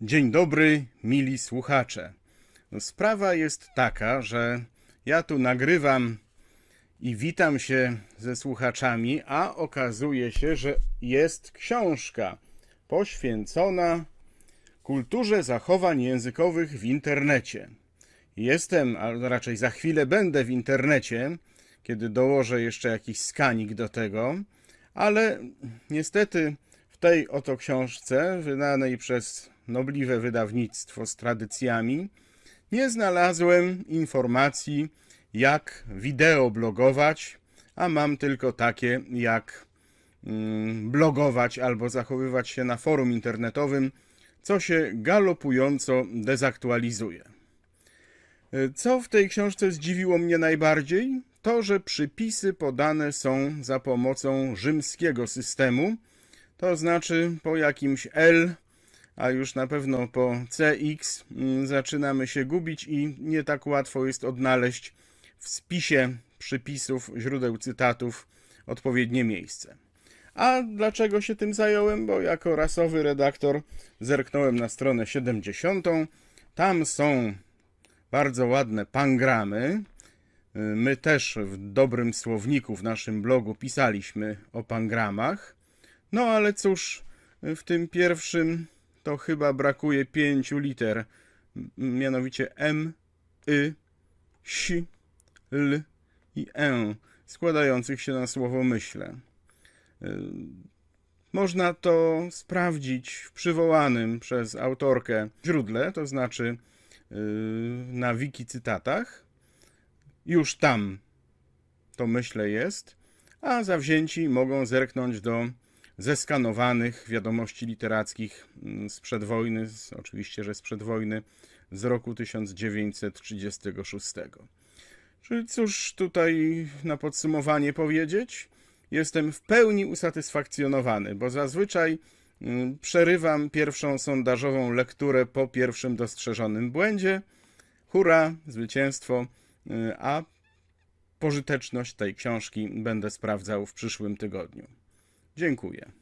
Dzień dobry, mili słuchacze. No, Sprawa jest taka, że ja tu nagrywam i witam się ze słuchaczami, a okazuje się, że jest książka poświęcona kulturze zachowań językowych w internecie. Jestem, a raczej za chwilę będę w internecie, kiedy dołożę jeszcze jakiś skanik do tego, ale niestety w tej oto książce, wydanej przez nobliwe wydawnictwo z tradycjami, nie znalazłem informacji, jak wideo blogować, a mam tylko takie, jak mm, blogować albo zachowywać się na forum internetowym, co się galopująco dezaktualizuje. E, Co w tej książce zdziwiło mnie najbardziej? To, że przypisy podane są za pomocą rzymskiego systemu, to znaczy po jakimś L, a już na pewno po CX mm, zaczynamy się gubić i nie tak łatwo jest odnaleźć w spisie przypisów, źródeł cytatów odpowiednie miejsce. A dlaczego się tym zająłem? Bo jako rasowy redaktor zerknąłem na stronę 70. Tam są bardzo ładne pangramy. My też w dobrym słowniku w naszym blogu pisaliśmy o pangramach. No ale cóż, w tym pierwszym to chyba brakuje pięciu liter, mianowicie M, Y, S, L i E, składających się na słowo myślę. Y, Można to sprawdzić w przywołanym przez autorkę źródle, to znaczy y, na wiki cytatach. Już tam to myślę jest, a zawzięci mogą zerknąć do zeskanowanych wiadomości literackich mm, sprzed wojny, oczywiście, że sprzed wojny, z roku 1936. Czyli cóż tutaj na podsumowanie powiedzieć? Jestem w pełni usatysfakcjonowany, bo zazwyczaj mm, przerywam pierwszą sondażową lekturę po pierwszym dostrzeżonym błędzie. Hurra, zwycięstwo, y, a pożyteczność tej książki będę sprawdzał w przyszłym tygodniu. Dziękuję.